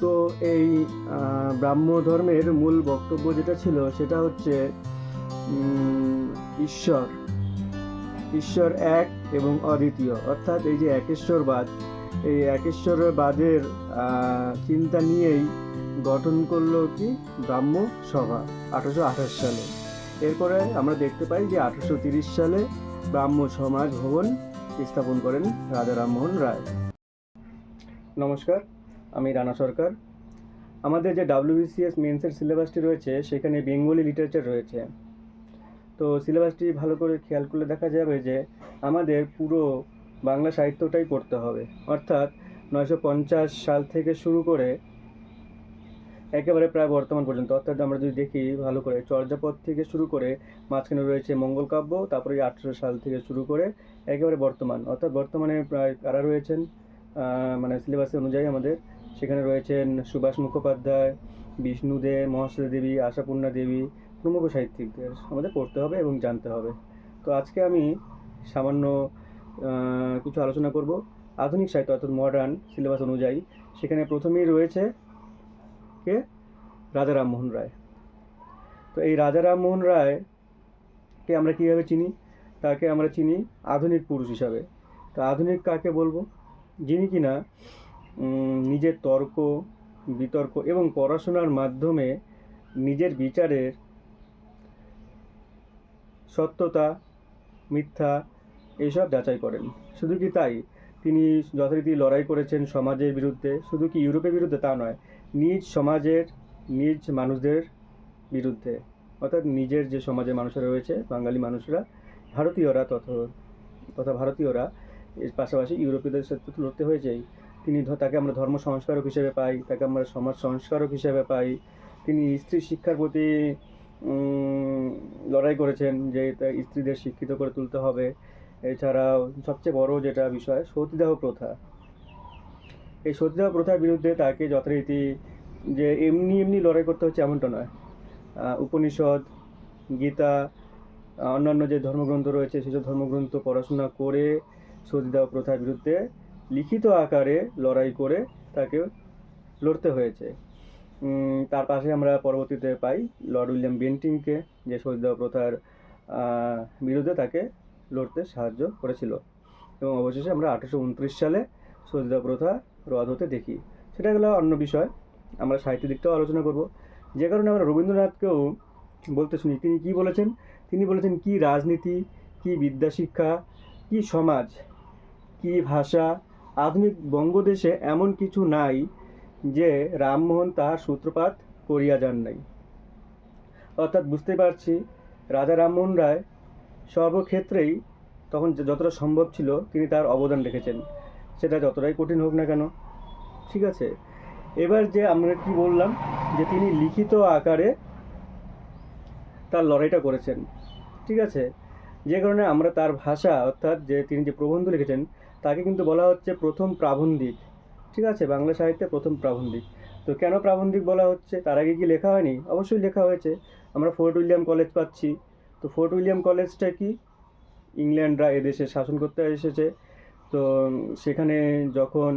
তো এই ব্রাহ্ম ধর্মের মূল বক্তব্য যেটা ছিল সেটা হচ্ছে ঈশ্বর। ঈশ্বর এক এবং অদ্বিতীয়। অর্থাৎ এই যে একেশ্বরবাদ, এই একেশ্বরবাদের চিন্তা নিয়েই গঠন করল কি? ব্রাহ্ম সভা, আঠারোশো আঠাশ সালে। এরপরে আমরা দেখতে পাই যে আঠারোশো তিরিশ সালে ব্রাহ্ম সমাজ ভবন স্থাপন করেন রাজা রামমোহন রায়। নমস্কার। আমি রানা সরকার। আমাদের যে ডাব্লিউবিসিএস মেন্সের সিলেবাসটি রয়েছে, সেখানে বেঙ্গলি লিটারেচার রয়েছে। তো সিলেবাসটি ভালো করে খেয়াল করলে দেখা যাবে যে, আমাদের পুরো বাংলা সাহিত্যটাই পড়তে হবে। অর্থাৎ নয়শো পঞ্চাশ সাল থেকে শুরু করে একেবারে প্রায় বর্তমান পর্যন্ত। অর্থাৎ আমরা যদি দেখি, ভালো করে চর্যাপদ থেকে শুরু করে মাঝখানে রয়েছে মঙ্গল কাব্য, তারপরে আঠেরো সাল থেকে শুরু করে একেবারে বর্তমান। অর্থাৎ বর্তমানে প্রায় কারা রয়েছেন? মানে সিলেবাসের অনুযায়ী আমাদের সেখানে রয়েছেন সুভাষ মুখোপাধ্যায়, বিষ্ণু দে মহাশ্রী দেবী, আশাপূর্ণা দেবী, প্রমুখ সাহিত্যিকদের আমাদের পড়তে হবে এবং জানতে হবে। তো আজকে আমি সামান্য কিছু আলোচনা করব। আধুনিক সাহিত্য অর্থাৎ মডার্ন সিলেবাস অনুযায়ী। সেখানে প্রথমেই রয়েছে কে? রাজা রামমোহন রায়। তো এই রাজা রামমোহন রায়কে আমরা কীভাবে চিনি? তাকে আমরা চিনি আধুনিক পুরুষ হিসাবে। তো আধুনিক কাকে বলব? যিনি কিনা নিজের তর্ক, বিতর্ক এবং পড়াশোনার মাধ্যমে নিজের বিচারের সত্যতা, মিথ্যা এইসব যাচাই করেন। শুধু কি তাই? তিনি যথারীতি লড়াই করেছেন সমাজের বিরুদ্ধে। শুধু কি ইউরোপের বিরুদ্ধে? তা নয়, নিজ সমাজের, নিজ মানুষদের বিরুদ্ধে। অর্থাৎ নিজের যে সমাজের মানুষরা রয়েছে, বাঙালি মানুষরা, ভারতীয়রা তথা তথা ভারতীয়রা, এর পাশাপাশি ইউরোপীয়দের সাথে লড়তে হয়েছেই তিনি তাকে আমরা ধর্ম সংস্কারক হিসেবে পাই, তাকে আমরা সমাজ সংস্কারক হিসেবে পাই। তিনি স্ত্রী শিক্ষার প্রতি লড়াই করেছেন যে স্ত্রীদের শিক্ষিত করে তুলতে হবে। এছাড়াও সবচেয়ে বড় যেটা বিষয়, সতীদাহ প্রথা। এই সতীদাহ প্রথার বিরুদ্ধে তাকে যথারীতি যে এমনি এমনি লড়াই করতে হচ্ছে এমনটা নয়। উপনিষদ, গীতা অন্যান্য যে ধর্মগ্রন্থ রয়েছে, সেসব ধর্মগ্রন্থ পড়াশোনা করে সতীদাহ প্রথার বিরুদ্ধে লিখিত আকারে লড়াই করে তাকে লড়তে হয়েছে। তার পাশে আমরা পরবর্তীতে পাই লর্ড উইলিয়াম বেন্টিংকে, যে সতীদাহ প্রথার বিরুদ্ধে তাকে লড়তে সাহায্য করেছিল। এবং অবশেষে আমরা আঠারোশো উনত্রিশ সালে সতীদাহ প্রথা রদ হতে দেখি। সেটা গেলো অন্য বিষয়। আমরা সাহিত্য দিকটাও আলোচনা করব। যে কারণে আমরা রবীন্দ্রনাথকেও বলতে শুনি, তিনি কি বলেছেন? তিনি বলেছেন, কি রাজনীতি, কি বিদ্যাশিক্ষা, কি সমাজ, কি ভাষা আধুনিক বঙ্গদেশে এমন কিছু নাই যে রামমোহন তাহার সূত্রপাত করিয়া যান নাই। অর্থাৎ বুঝতে পারছি, রাজা রামমোহন রায় সর্বক্ষেত্রেই তখন যতটা সম্ভব ছিল তিনি তার অবদান রেখেছেন। সেটা যতটাই কঠিন হোক না কেন, ঠিক আছে? এবার যে আমরা কি বললাম, যে তিনি লিখিত আকারে তার লড়াইটা করেছেন, ঠিক আছে? যে কারণে আমরা তার ভাষা, অর্থাৎ যে তিনি যে প্রবন্ধ লিখেছেন তাকে কিন্তু বলা হচ্ছে প্রথম প্রাবন্ধিক। ঠিক আছে? বাংলা সাহিত্যে প্রথম প্রাবন্ধিক। তো কেন প্রাবন্ধিক বলা হচ্ছে? তার আগে কি লেখা হয়নি? অবশ্যই লেখা হয়েছে। আমরা ফোর্ট উইলিয়াম কলেজ পাচ্ছি। তো ফোর্ট উইলিয়াম কলেজটা কি? ইংল্যান্ডরা এদেশে শাসন করতে এসেছে। তো সেখানে যখন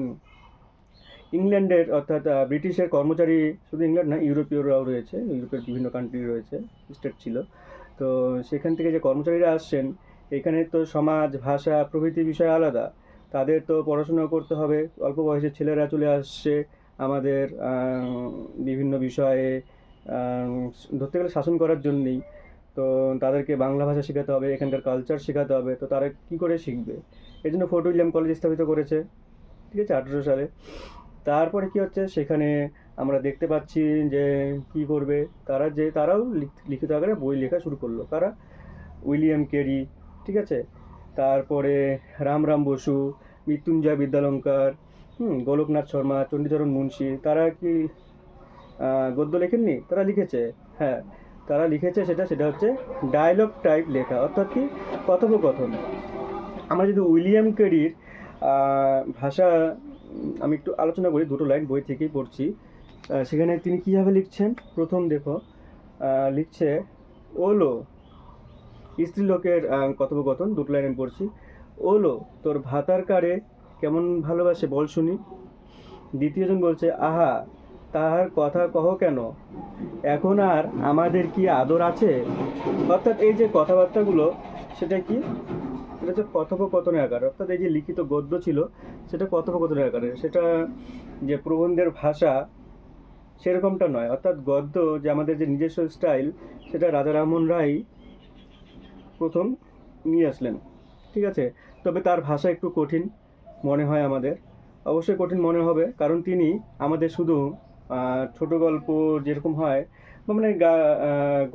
ইংল্যান্ডের অর্থাৎ ব্রিটিশের কর্মচারী শুধু ইংল্যান্ড না, ইউরোপীয়রাও রয়েছে। ইউরোপের বিভিন্ন কান্ট্রি রয়েছে স্টেট ছিল। তো সেখান থেকে যে কর্মচারীরা আসছেন, এখানে তো সমাজ, ভাষা, প্রভৃতি বিষয় আলাদা। তাদের তো পড়াশোনা করতে হবে। অল্প বয়সের ছেলেরা চলে আসছে আমাদের বিভিন্ন বিষয়ে ধরতে গেলে শাসন করার জন্যেই। তো তাদেরকে বাংলা ভাষা শেখাতে হবে, এখানকার কালচার শেখাতে হবে। তো তারা কী করে শিখবে? এই জন্য ফোর্ট উইলিয়াম কলেজ স্থাপিত করেছে, ঠিক আছে, আঠেরোশো সালে। তারপরে কি হচ্ছে? সেখানে আমরা দেখতে পাচ্ছি যে কি করবে? তারা যে, তারাও লিখ- লিখিত আকারে বই লেখা শুরু করল। তারা উইলিয়াম কেরি, ঠিক আছে? তারপরে রামরাম বসু, মৃত্যুঞ্জয় বিদ্যালঙ্কার, হুম, গোলকনাথ শর্মা, চণ্ডীচরণ মুন্সী, তারা কি গদ্য লেখেননি? তারা লিখেছে হ্যাঁ তারা লিখেছে সেটা সেটা হচ্ছে ডায়লগ টাইপ লেখা, অর্থাৎ কি, কথোপকথন। আমরা যদি উইলিয়াম কেরির ভাষা, আমি একটু আলোচনা করি, দুটো লাইন বই থেকেই পড়ছি সেখানে তিনি কীভাবে লিখছেন? প্রথম দেখো লিখছে, ওলো স্ত্রীলোকের কথোপকথন, দুটো লাইন পড়ছি। ওলো, তোর ভাতার কারে কেমন ভালোবাসে বল শুনি। দ্বিতীয়জন বলছে, আহা, তাহার কথা কহ কেন? এখন আর আমাদের কি আদর আছে? অর্থাৎ এই যে কথাবার্তাগুলো, সেটা কি? সেটা হচ্ছে কথোপকথনের আকার। অর্থাৎ এই যে লিখিত গদ্য ছিল, সেটা কথোপকথনের আকারে। সেটা যে প্রবন্ধের ভাষা, সেরকমটা নয়। অর্থাৎ গদ্য যে আমাদের যে নিজস্ব স্টাইল, সেটা রাজা রামমোহন রায় প্রথম নিয়ে আসলেন। ঠিক আছে? তবে তার ভাষা একটু কঠিন মনে হয় আমাদের। অবশ্যই কঠিন মনে হবে, কারণ তিনি আমাদের শুধু ছোট গল্প যেরকম হয় মানে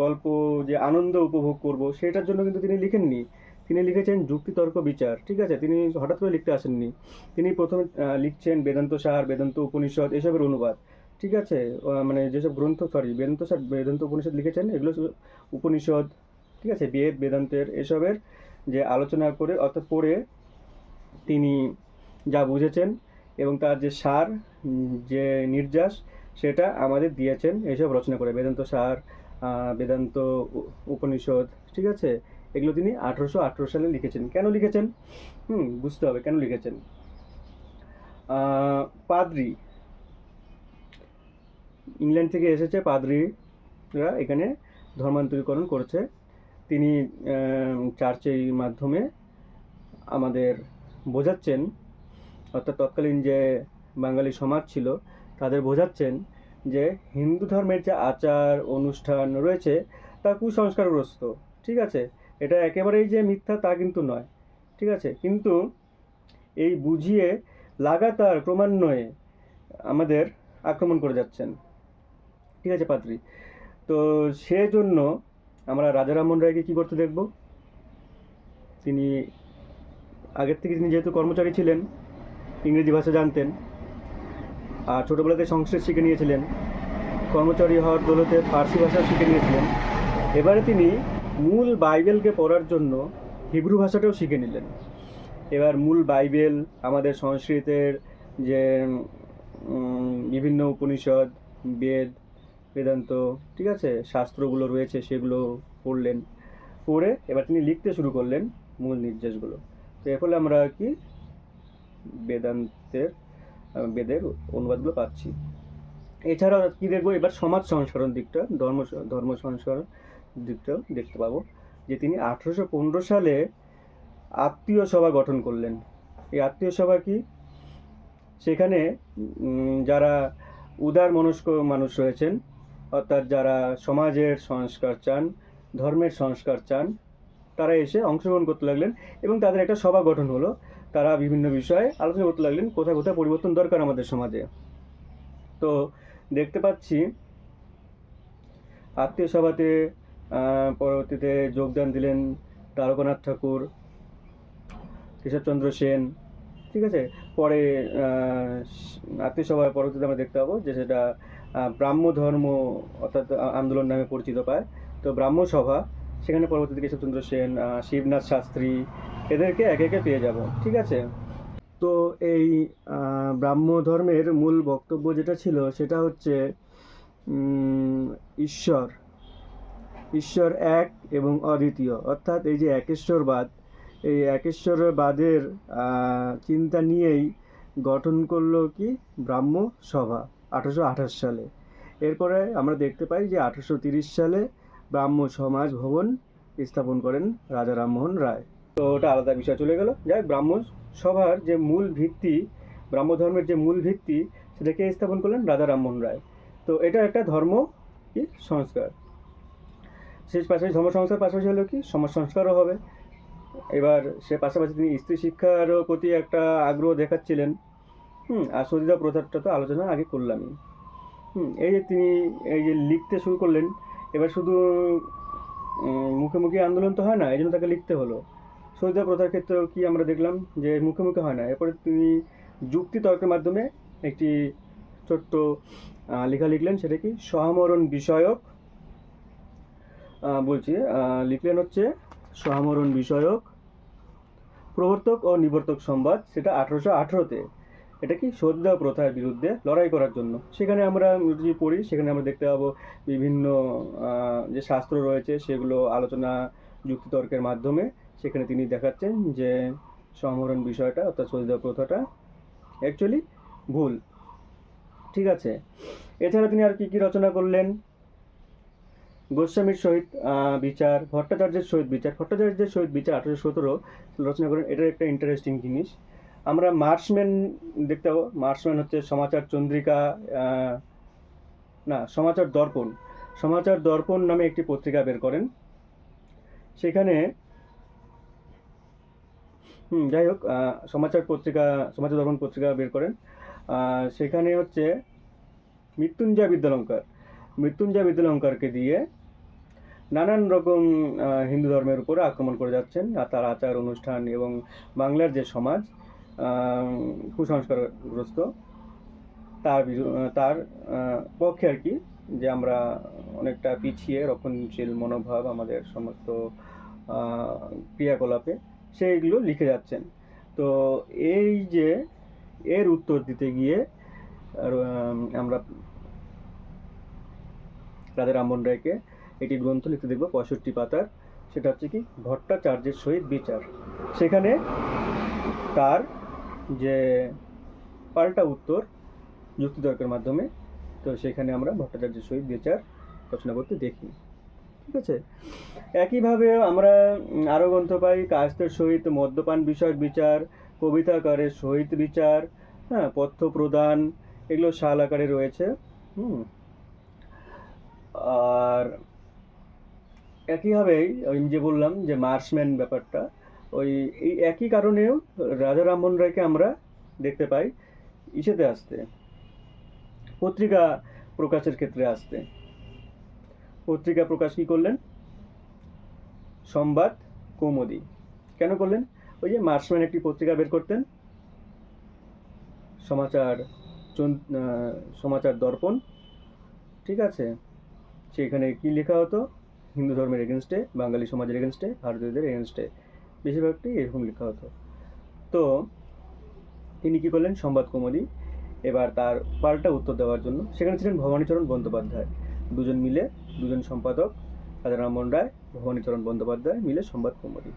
গল্প যে আনন্দ উপভোগ করব, সেটার জন্য কিন্তু তিনি লিখেননি। তিনি লিখেছেন যুক্তিতর্ক বিচার, ঠিক আছে? তিনি হঠাৎ করে লিখতে আসেননি। তিনি প্রথমে লিখছেন বেদান্ত সার, বেদান্ত উপনিষদ, এসবের অনুবাদ, ঠিক আছে? মানে যেসব গ্রন্থ সরি বেদান্ত সার, বেদান্ত উপনিষদ লিখেছেন, এগুলো উপনিষদ ঠিক আছে বেদ বেদান্তের এসবের যে আলোচনা করে অর্থাৎ পড়ে তিনি যা বুঝেছেন এবং তার যে সার যে নির্যাস, সেটা আমাদের দিয়েছেন এইসব রচনা করে। বেদান্ত সার বেদান্ত উপনিষদ, ঠিক আছে? এগুলো তিনি আঠেরোশো আঠেরো সালে লিখেছেন। কেন লিখেছেন? হুম, বুঝতে হবে কেন লিখেছেন? পাদ্রি। ইংল্যান্ড থেকে এসেছে পাদ্রিরা এখানে ধর্মান্তরীকরণ করেছে। তিনি চার্চের মাধ্যমে আমাদের বোঝাচ্ছেন, অর্থাৎ তৎকালীন যে বাঙালি সমাজ ছিল, তাদের বোঝাচ্ছেন যে হিন্দু ধর্মের যে আচার, অনুষ্ঠান রয়েছে, তা কুসংস্কারগ্রস্ত, ঠিক আছে? এটা একেবারেই যে মিথ্যা তা কিন্তু নয়, ঠিক আছে? কিন্তু এই বুঝিয়ে লাগাতার ক্রমান্বয়ে আমাদের আক্রমণ করে যাচ্ছেন, ঠিক আছে পাত্রী তো সেজন্য আমরা রাজা রামমোহন রায়কে কী করতে দেখব? তিনি, আগের থেকে তিনি যেহেতু কর্মচারী ছিলেন, ইংরেজি ভাষা জানতেন, আর ছোটোবেলাতে সংস্কৃত শিখে নিয়েছিলেন, কর্মচারী হওয়ার দৌলতে ফার্সি ভাষা শিখে নিয়েছিলেন, এবারে তিনি মূল বাইবেলকে পড়ার জন্য হিব্রু ভাষাটাও শিখে নিলেন। এবার মূল বাইবেল, আমাদের সংস্কৃতের যে বিভিন্ন উপনিষদ, বেদ বেদান্ত, ঠিক আছে? শাস্ত্রগুলো রয়েছে, সেগুলো পড়লেন। পড়ে এবার তিনি লিখতে শুরু করলেন মূল নির্দেশগুলো। তো এর ফলে আমরা কি? বেদান্তের বেদের অনুবাদগুলো পাচ্ছি। এছাড়া কি দেখব? এবার সমাজ সংস্করণ দিকটা, ধর্ম ধর্ম সংস্করণ দিকটাও দেখতে পাবো। যে তিনি আঠেরোশো পনেরো সালে আত্মীয় সভা গঠন করলেন। এই আত্মীয় সভা কি? সেখানে যারা উদার মনস্ক মানুষ রয়েছেন অর্থাৎ যারা সমাজের সংস্কার চান, ধর্মের সংস্কার চান, তারা এসে অংশগ্রহণ করতে লাগলেন এবং তাদের একটা সভা গঠন হলো। তারা বিভিন্ন বিষয়ে আলোচনা করতে লাগলেন, কোথায় কোথায় পরিবর্তন দরকার আমাদের সমাজে। তো দেখতে পাচ্ছি, আত্মীয় সভাতে পরবর্তীতে যোগদান দিলেন তারকনাথ ঠাকুর, কেশবচন্দ্র সেন, ঠিক আছে? পরে আত্মীয় সভায় পরবর্তীতে আমরা দেখতে পাবো যে সেটা ব্রাহ্ম ধর্ম অর্থাৎ আন্দোলন নামে পরিচিত পায়। তো ব্রাহ্ম সভা, সেখানে পরবর্তীতে কেশবচন্দ্র সেন শিবনাথ শাস্ত্রী, এদেরকে একে একে পেয়ে যাব, ঠিক আছে? তো এই ব্রাহ্ম ধর্মের মূল বক্তব্য যেটা ছিল সেটা হচ্ছে ঈশ্বর। ঈশ্বর এক এবং অদ্বিতীয়। অর্থাৎ এই যে একেশ্বরবাদ, এই একেশ্বরবাদের চিন্তা নিয়েই গঠন করল কি? ব্রাহ্ম সভা। আঠারোশো আঠাশ সালে। এরপরে আমরা দেখতে পাই যে আঠারোশো সালে ব্রাহ্ম সমাজ ভবন স্থাপন করেন রাজা রামমোহন রায়। তো ওটা আলাদা বিষয় চলে গেল। যাই ব্রাহ্ম সভার যে মূল ভিত্তি, ব্রাহ্ম ধর্মের যে মূল ভিত্তি সেটাকে স্থাপন করলেন? রাজা রামমোহন রায়। তো এটা একটা ধর্ম কি? সংস্কার। শেষ পাশাপাশি ধর্ম সংস্কার পাশাপাশি হলো কি? সমাজ সংস্কারও হবে। এবার সে পাশাপাশি তিনি স্ত্রী শিক্ষারও প্রতি একটা আগ্রহ দেখাচ্ছিলেন। হুম, আর সতীদাহ প্রথাটা তো আলোচনা আগে করলামই। হুম, এই যে তিনি এই যে লিখতে শুরু করলেন, এবার শুধু মুখে মুখে আন্দোলন তো হয় না, এই জন্য তাকে লিখতে হলো। সতীদাহ প্রথার ক্ষেত্রেও কি আমরা দেখলাম যে মুখে মুখে হয় না। এরপরে তিনি যুক্তি তর্কের মাধ্যমে একটি ছোট্ট লেখা লিখলেন, সেটা কি? সহমরণ বিষয়ক বলছি লিখলেন হচ্ছে সহমরণ বিষয়ক প্রবর্তক ও নিবর্তক সংবাদ, সেটা আঠারোশো আঠেরোতে। এটা কি সতীদাহ প্রথার বিরুদ্ধে লড়াই করার জন্য? সেখানে আমরা যদি পড়ি, সেখানে আমরা দেখতে পাবো বিভিন্ন যে শাস্ত্র রয়েছে, সেগুলো আলোচনা যুক্তিতর্কের মাধ্যমে সেখানে তিনি দেখাচ্ছেন যে সমরণ বিষয়টা, অর্থাৎ সতীদাহ প্রথাটা অ্যাকচুয়ালি ভুল। ঠিক আছে। এছাড়া তিনি আর কি কি রচনা করলেন? গোস্বামীর সহিত বিচার, ভট্টাচার্যের সহিত বিচার। ভট্টাচার্যের সহিত বিচার আঠারোশো সতেরো রচনা করেন। এটা একটা ইন্টারেস্টিং জিনিস। আমরা মার্সম্যান দেখতে পাবো। মার্সম্যান হচ্ছে সমাচার চন্দ্রিকা না, সমাচার দর্পণ। সমাচার দর্পণ নামে একটি পত্রিকা বের করেন। সেখানে, হুম, যাই হোক সমাচার পত্রিকা, সমাচার দর্পণ পত্রিকা বের করেন। সেখানে হচ্ছে মৃত্যুঞ্জয় বিদ্যালঙ্কার। মৃত্যুঞ্জয় বিদ্যালঙ্কারকে দিয়ে নানান রকম হিন্দু ধর্মের উপরে আক্রমণ করে যাচ্ছেন। তার আচার, অনুষ্ঠান এবং বাংলার যে সমাজ কুসংস্কারগ্রস্ত। তার তার পক্ষে আর কি যে আমরা অনেকটা পিছিয়ে রক্ষণশীল মনোভাব আমাদের সমস্ত ক্রিয়াকলাপে সেইগুলো লিখে যাচ্ছেন। তো এই যে এর উত্তর দিতে গিয়ে আমরা রাজা রামমোহন রায়কে একটি গ্রন্থ লিখতে দেখব, পঁয়ষট্টি পাতার। সেটা হচ্ছে কি, ভট্টাচার্যের সহিত বিচার। সেখানে তার যে পাল্টা উত্তর যুক্তিতর্কের মাধ্যমে, তো সেখানে আমরা ভট্টাচার্যের সহিত বিচার রচনা করতে দেখি। ঠিক আছে? একইভাবে আমরা আরও গ্রন্থ পাই কাস্তের সহিত মদ্যপান বিষয়ক বিচার কবিতা কবিতাকারের সহিত বিচার হ্যাঁ পথ্য প্রদান, এগুলো শাল আকারে রয়েছে, হুম। আর একইভাবেই আমি যে বললাম যে মার্সম্যান ব্যাপারটা ওই এই একই কারণেও রাজা রামমোহন রায়কে আমরা দেখতে পাই ইসেতে আসতে, পত্রিকা প্রকাশের ক্ষেত্রে আসতে। পত্রিকা প্রকাশ কী করলেন? সংবাদ কৌমুদি। কেন করলেন? ওই যে মার্সম্যান একটি পত্রিকা বের করতেন, সমাচার সমাচার দর্পণ, ঠিক আছে? সেখানে কি লেখা হতো? হিন্দু ধর্মের এগেনস্টে বাঙালি সমাজের এগেনস্টে ভারতীয়দের এগেনস্টে বেশিরভাগটি এরকম লেখা হতো। তো তিনি কি করলেন? সংবাদ কৌমুদি এবার তার পাল্টা উত্তর দেওয়ার জন্য সেখানে ছিলেন ভবানীচরণ বন্দ্যোপাধ্যায়। দুজন মিলে দুজন সম্পাদক রাজা রামমোহন রায়, ভবানীচরণ বন্দ্যোপাধ্যায় মিলে সংবাদ কৌমুদি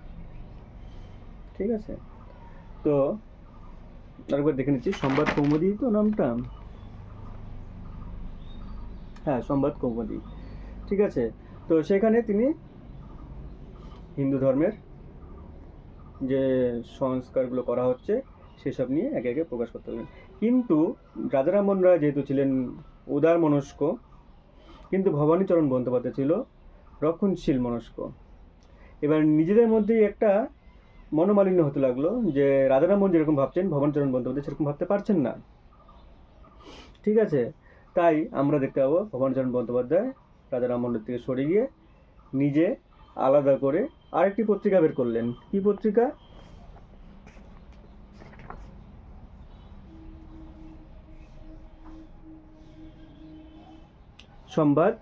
ঠিক আছে? তো আরেকবার দেখে নিচ্ছি, সংবাদ কৌমুদি তো নামটা? হ্যাঁ সংবাদ কৌমুদি ঠিক আছে? তো সেখানে তিনি হিন্দু ধর্মের যে সংস্কারগুলো করা হচ্ছে, সেসব নিয়ে একে একে প্রকাশ করতে হবে। কিন্তু রাজা রামমোহন রায় যেহেতু ছিলেন উদার মনস্ক, কিন্তু ভবানীচরণ বন্দ্যোপাধ্যায় ছিল রক্ষণশীল মনস্ক। এবার নিজেদের মধ্যেই একটা মনোমালিন্য হতে লাগল যে রাজা রামমোহন যেরকম ভাবছেন, ভবানীচরণ বন্দ্যোপাধ্যায় সেরকম ভাবতে পারছেন না। ঠিক আছে? তাই আমরা দেখতে পাবো ভবানীচরণ বন্দ্যোপাধ্যায় রাজা রামমোহনের থেকে সরে গিয়ে নিজে আলাদা করে আরেকটি পত্রিকা বের করলেন। কি পত্রিকা? সংবাদ।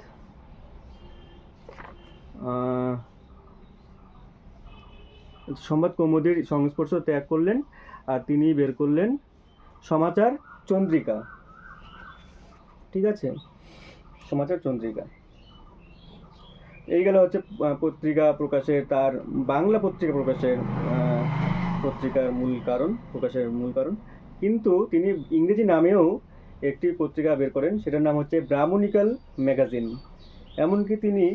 সংবাদ কৌমুদীর সংস্পর্শ ত্যাগ করলেন আর তিনি বের করলেন সমাচার চন্দ্রিকা। ঠিক আছে? সমাচার চন্দ্রিকা। এই গেল হচ্ছে পত্রিকা প্রকাশের তার, বাংলা পত্রিকা প্রকাশের পত্রিকার মূল কারণ, প্রকাশের মূল কারণ। কিন্তু তিনি ইংরেজি নামেও একটি পত্রিকা বের করেন, সেটার নাম হচ্ছে ব্রাহ্মণিক্যাল ম্যাগাজিন। এমনকি তিনি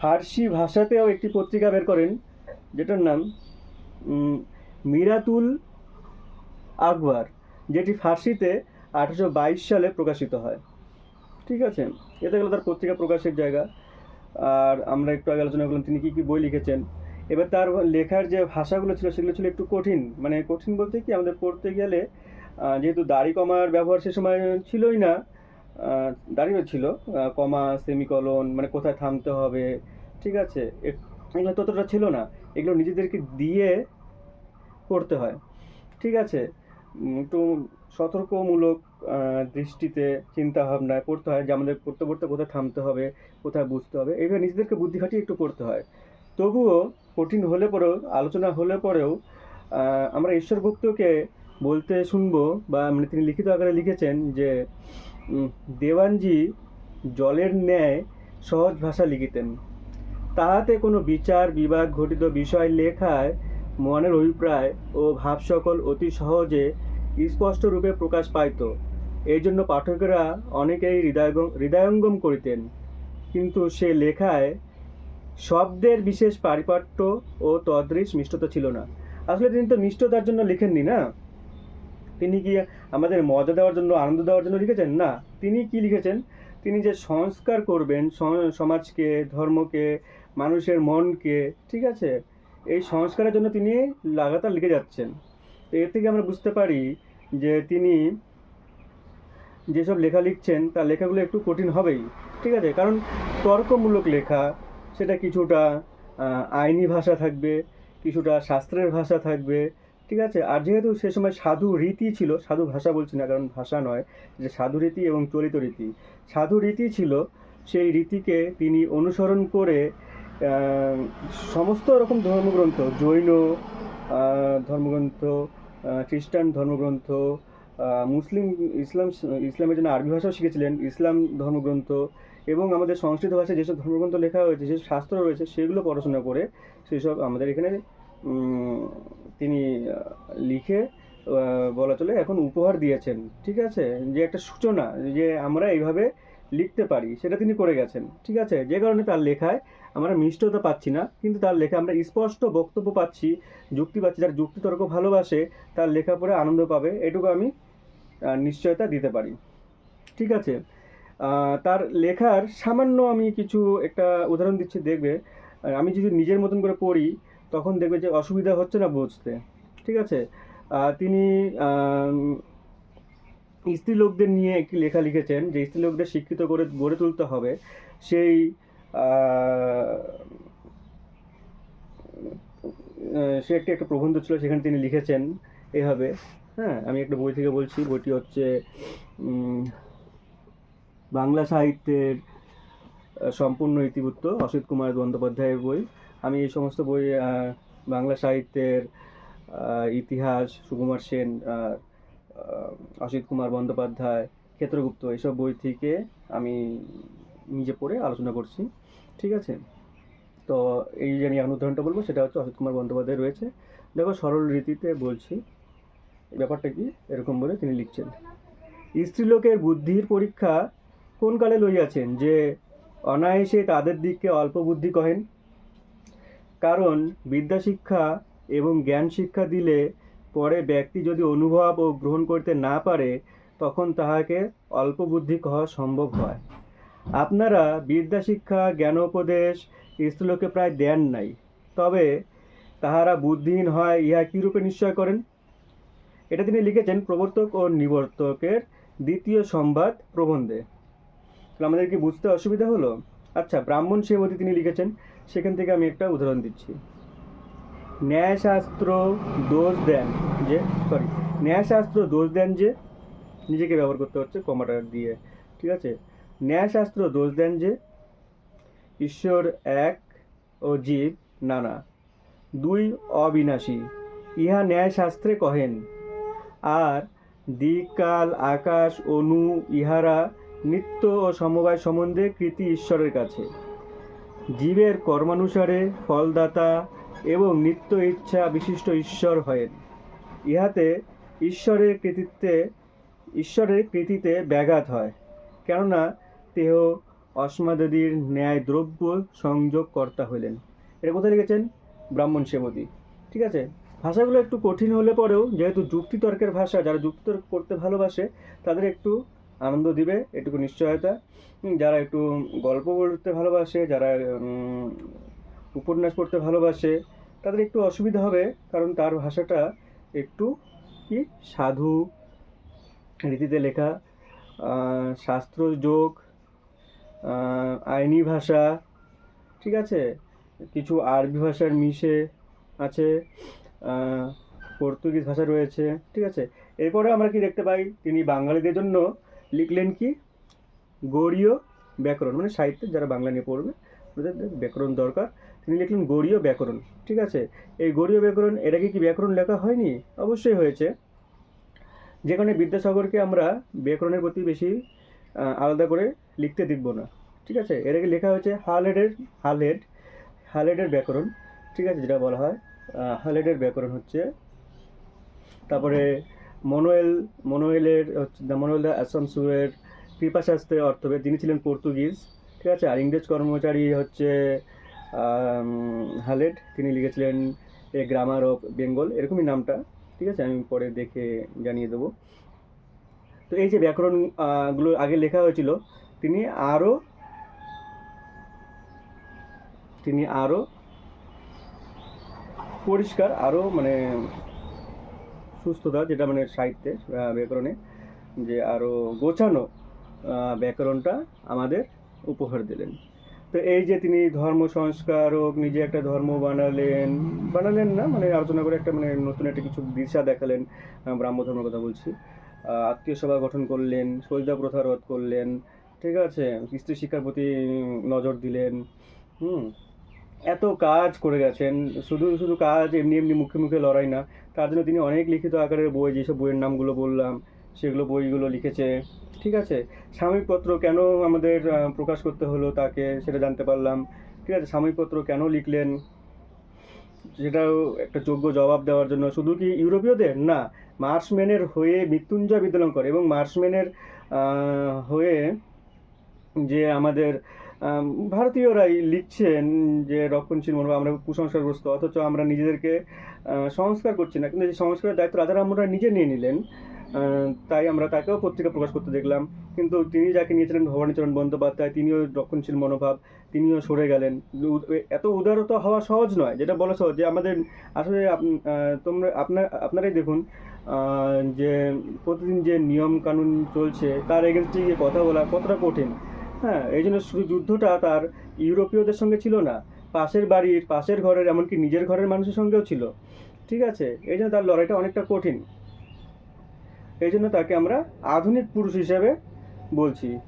ফার্সি ভাষাতেও একটি পত্রিকা বের করেন, যেটার নাম মিরাতুল আকবর, যেটি ফার্সিতে আঠারোশো বাইশ সালে প্রকাশিত হয়। ঠিক আছে? এটা গেল তার পত্রিকা প্রকাশের জায়গা। আর আমরা একটু আগে আলোচনা করলাম তিনি কী কী বই লিখেছেন। এবার তার লেখার যে ভাষাগুলো ছিল, সেগুলো ছিল একটু কঠিন। মানে কঠিন বলতে কি, আমাদের পড়তে গেলে যেহেতু দাড়ি কমার ব্যবহার সে সময় ছিলই না দাড়িও ছিল কমা, সেমিকলন মানে কোথায় থামতে হবে, ঠিক আছে? এগুলো ততটা ছিল না। এগুলো নিজেদেরকে দিয়ে পড়তে হয়। ঠিক আছে? একটু সতর্কমূলক দৃষ্টিতে চিন্তা ভাবনায় পড়তে হয় যে আমাদের পড়তে পড়তে কোথায় থামতে হবে, কোথায় বুঝতে হবে। এইভাবে নিজেদেরকে বুদ্ধি খাটিয়ে একটু পড়তে হয়। তবুও কঠিন হলে পরেও, আলোচনা হলে পরেও আমরা ঈশ্বর গুপ্তকে বলতে শুনব বা মানে তিনি লিখিত আকারে লিখেছেন যে দেওয়ানজি জলের ন্যায় সহজ ভাষা লিখিতেন। তাহাতে কোনো বিচার বিভাগ ঘটিত বিষয় লেখায় মনের অভিপ্রায় ও ভাব সকল অতি সহজে স্পষ্ট রূপে প্রকাশ পাইত। এই জন্য পাঠকেরা অনেকেই হৃদয়ঙ্গম হৃদয়ঙ্গম করিতেন। কিন্তু সে লেখায় শব্দের বিশেষ পারিপাট্য ও তদৃশ মিষ্টতা ছিল না। আসলে তিনি তো মিষ্টতার জন্য লিখেননি না? তিনি কি আমাদের মজা দেওয়ার জন্য, আনন্দ দেওয়ার জন্য লিখেছেন? না, তিনি কি লিখেছেন? তিনি যে সংস্কার করবেন সমাজকে, ধর্মকে, মানুষের মনকে, ঠিক আছে? এই সংস্কারের জন্য তিনি লাগাতার লিখে যাচ্ছেন। তো এর থেকে আমরা বুঝতে পারি যে তিনি যেসব লেখা লিখছেন, তার লেখাগুলো একটু কঠিন হবেই। ঠিক আছে? কারণ তর্কমূলক লেখা, সেটা কিছুটা আইনি ভাষা থাকবে, কিছুটা শাস্ত্রের ভাষা থাকবে। ঠিক আছে? আর যেহেতু সে সময় সাধু রীতি ছিল, সাধু ভাষা বলছি না, কারণ ভাষা নয়, যে সাধু রীতি এবং চলিত রীতি। সাধু রীতি ছিল, সেই রীতিকে তিনি অনুসরণ করে সমস্ত রকম ধর্মগ্রন্থ, জৈন ধর্মগ্রন্থ খ্রিস্টান ধর্মগ্রন্থ মুসলিম, ইসলাম, ইসলামের জন্য আরবি ভাষাও শিখেছিলেন, ইসলাম ধর্মগ্রন্থ এবং আমাদের সংস্কৃত ভাষায় যেসব ধর্মগ্রন্থ লেখা হয়েছে, যেসব শাস্ত্র রয়েছে, সেগুলো পড়াশোনা করে সেসব আমাদের এখানে তিনি লিখে বলা চলে এখন উপহার দিয়েছেন। ঠিক আছে? যে একটা সূচনা, যে আমরা এইভাবে লিখতে পারি, সেটা তিনি করে গেছেন। ঠিক আছে? যে কারণে তার লেখায় আমরা মিষ্টতা পাচ্ছি না, কিন্তু তার লেখা আমরা স্পষ্ট বক্তব্য পাচ্ছি, যুক্তি পাচ্ছি, যার যুক্তিতর্ক ভালোবাসে, তার লেখা পড়ে আনন্দ পাবে, এটুকু আমি নিশ্চয়তা দিতে পারি। ঠিক আছে? তার লেখার সামান্য আমি কিছু একটা উদাহরণ দিচ্ছি, দেখবে আমি যদি নিজের মতন করে পড়ি, তখন দেখবে যে অসুবিধা হচ্ছে না বুঝতে। ঠিক আছে? তিনি আম, স্ত্রীলোকদের নিয়ে একটি লেখা লিখেছেন যে স্ত্রীলোকদের শিক্ষিত করে গড়ে তুলতে হবে সেই সে একটি একটা প্রবন্ধ ছিল সেখানে তিনি লিখেছেন এভাবে। হ্যাঁ আমি একটা বই থেকে বলছি বইটি হচ্ছে বাংলা সাহিত্যের সম্পূর্ণ ইতিবৃত্ত অসিত কুমার বন্দ্যোপাধ্যায়ের বই। আমি এই সমস্ত বই বাংলা সাহিত্যের ইতিহাস সুকুমার সেন অসিত কুমার বন্দ্যোপাধ্যায়, ক্ষেত্রগুপ্ত, এইসব বই থেকে আমি নিজে পড়ে আলোচনা করছি, ঠিক আছে? তো এই যে আমি উদাহরণটা বলব, সেটা হচ্ছে অসিত কুমার বন্দ্যোপাধ্যায় রয়েছে। দেখো, সরল রীতিতে বলছি ব্যাপারটা কি? এরকম বলে তিনি লিখছেন, স্ত্রীলোকের বুদ্ধির পরীক্ষা কোন কালে লইয়াছেন? যে অনায়াসে তাদের দিককে অল্প বুদ্ধি কহেন। কারণ বিদ্যা শিক্ষা এবং জ্ঞান শিক্ষা দিলে পরে ব্যক্তি যদি অনুভব ও গ্রহণ করতে না পারে, তখন তাহাকে অল্প বুদ্ধি কহা সম্ভব হয়। আপনারা বিদ্যা শিক্ষা জ্ঞানোপদেশ স্ত্রীলোকে প্রায় দেন নাই। তবে তাহারা বুদ্ধিহীন হয়, ইহা কীরূপে নিশ্চয় করেন? এটা তিনি লিখেছেন প্রবর্তক ও নিবর্তকের দ্বিতীয় সংবাদ প্রবন্ধে। আমাদের কি বুঝতে অসুবিধা হলো? আচ্ছা ব্রাহ্মণ সেবতী তিনি লিখেছেন, সেখান থেকে আমি একটা উদাহরণ দিচ্ছি। ন্যায়শাস্ত্র দোষ দেন যে সরি ন্যায়শাস্ত্র দোষ দেন যে, নিজেকে ব্যবহার করতে হচ্ছে কমাটা দিয়ে, ঠিক আছে? ন্যায়শাস্ত্র দোষ দেন যে, ঈশ্বর এক ও জীব নানা, দুই অবিনাশী, ইহা ন্যায়শাস্ত্রে কহেন। আর দিককাল আকাশ অনু ইহারা নিত্য ও সমবায় সম্বন্ধে কৃতি ঈশ্বরের কাছে। জীবের কর্মানুসারে ফলদাতা এবং নিত্য ইচ্ছা বিশিষ্ট ঈশ্বর হয়েন ইহাতে ঈশ্বরের কৃতিত্বে, ঈশ্বরের কৃতিতে ব্যাঘাত হয়, কেননা দেহ অস্মাদির ন্যায় দ্রব্য সংযোগ কর্তা হইলেন। এটা কোথায় লিখেছেন? ব্রাহ্মণ সেবতী ঠিক আছে? ভাষাগুলো একটু কঠিন হলে পরেও, যেহেতু যুক্তিতর্কের ভাষা, যারা যুক্তিতর্ক করতে ভালোবাসে, তাদের একটু আনন্দ দিবে, এটুকু নিশ্চয়তা। যারা একটু গল্প বলতে ভালোবাসে, যারা উপন্যাস পড়তে ভালোবাসে, তাদের একটু অসুবিধা হবে কারণ তার ভাষাটা একটু কি সাধু রীতিতে লেখা শাস্ত্র যোগ আইনি ভাষা, ঠিক আছে? কিছু আরবি ভাষার মিশে আছে পর্তুগিজ ভাষা রয়েছে, ঠিক আছে? এরপরে আমরা কি দেখতে পাই? তিনি বাঙালিদের জন্য লিখলেন কি? গৌড়ীয় ব্যাকরণ মানে সাহিত্যে যারা বাংলা নিয়ে পড়বে ব্যাকরণ দরকার। তিনি লিখলেন গৌড়ীয় ব্যাকরণ ঠিক আছে? এই গৌড়ীয় ব্যাকরণ এটা কি ব্যাকরণ লেখা হয়নি? অবশ্যই হয়েছে। যেখানে বিদ্যাসাগরকে আমরা ব্যাকরণের প্রতি বেশি আলাদা করে লিখতে দেখব না ঠিক আছে? এর আগে লেখা হয়েছে হালহেডের হালহেড হালহেডের ব্যাকরণ ঠিক আছে? যেটা বলা হয় আহ, হালহেডের ব্যাকরণ হচ্ছে তারপরে মনোয়েল মনোয়েলের হচ্ছে দ্য মনোয়েল দ্য অ্যাসামসুয়ের কৃপাশাস্ত্রের অর্থবে তিনি ছিলেন পর্তুগিজ ঠিক আছে? আর ইংরেজ কর্মচারী হচ্ছে হালেট তিনি লিখেছিলেন এ গ্রামার অফ বেঙ্গল এরকমই নামটা ঠিক আছে? আমি পরে দেখে জানিয়ে দেবো। তো এই যে ব্যাকরণ আহ, গুলো আগে লেখা হয়েছিল তিনি আরও তিনি আরও পরিষ্কার আরও মানে সুস্থতা যেটা মানে সাহিত্যের আহ, ব্যাকরণে যে আরও গোছানো ব্যাকরণটা আমাদের উপহার দিলেন। তো এই যে তিনি ধর্ম সংস্কারক নিজে একটা ধর্ম বানালেন বানালেন না মানে আলোচনা করে একটা মানে নতুন একটা কিছু দিশা দেখালেন ব্রাহ্ম ধর্মের কথা বলছি। আত্মীয় সভা গঠন করলেন সৈদা প্রথা রোধ করলেন, ঠিক আছে? স্ত্রী শিক্ষার প্রতি নজর দিলেন, হুম? এত কাজ করে গেছেন, শুধু শুধু কাজ এমনি এমনি মুখে মুখে লড়াই না, তার জন্য তিনি অনেক লিখিত আকারের বই, যেসব বইয়ের নামগুলো বললাম সেগুলো বইগুলো লিখেছে। ঠিক আছে? সাময়িক পত্র কেন আমাদের প্রকাশ করতে হলো তাকে সেটা জানতে পারলাম। ঠিক আছে সাময়িক পত্র কেন লিখলেন? সেটাও একটা যোগ্য জবাব দেওয়ার জন্য। শুধু কি ইউরোপীয়দের? না মার্সম্যানের হয়ে মৃত্যুঞ্জয় বিদ্যালঙ্কর এবং মার্সম্যানের হয়ে যে আমাদের ভারতীয়রাই লিখছেন যে রক্ষণশীল মনোভাব, আমরা কুসংস্কারগ্রস্ত, অথচ আমরা নিজেদেরকে সংস্কার করছি না। কিন্তু সংস্কারের দায়িত্ব রাজা রামমোহন রায় নিজে নিয়ে নিলেন। তাই আমরা তাকেও পত্রিকা প্রকাশ করতে দেখলাম। কিন্তু তিনি যাকে নিয়েছিলেন ভবানীচরণ বন্দ্যোপাধ্যায়, তিনিও রক্ষণশীল মনোভাব, তিনিও সরে গেলেন। এত উদারতা হওয়া সহজ নয়, যেটা বলা সহজ, যে আমাদের আসলে তোমরা আপনার, আপনারাই দেখুন যে প্রতিদিন যে নিয়ম কানুন চলছে, তার এগেনস্টে গিয়ে কথা বলা কতটা কঠিন। হ্যাঁ এই জন্য শুধু যুদ্ধটা তার ইউরোপীয়দের সঙ্গে ছিল না, পাশের বাড়ির, পাশের ঘরের, এমনকি নিজের ঘরের মানুষের সঙ্গেও ছিল। ঠিক আছে, এই জন্য তার লড়াইটা অনেকটা কঠিন। এই জন্য তাকে আমরা আধুনিক পুরুষ হিসেবে বলছি।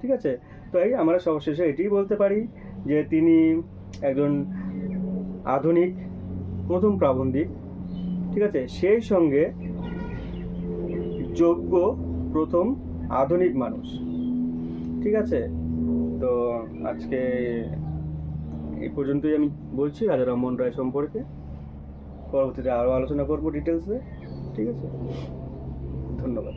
ঠিক আছে? তো এই আমরা সবশেষে এটাই বলতে পারি যে তিনি একজন আধুনিক প্রথম প্রাবন্ধিক। ঠিক আছে? সেই সঙ্গে যোগ্য প্রথম আধুনিক মানুষ। ঠিক আছে? তো আজকে এই পর্যন্তই আমি বলছি রাজা রামমোহন রায় সম্পর্কে। পরবর্তীতে আরও আলোচনা করব ডিটেলসে ঠিক আছে? ধন্যবাদ।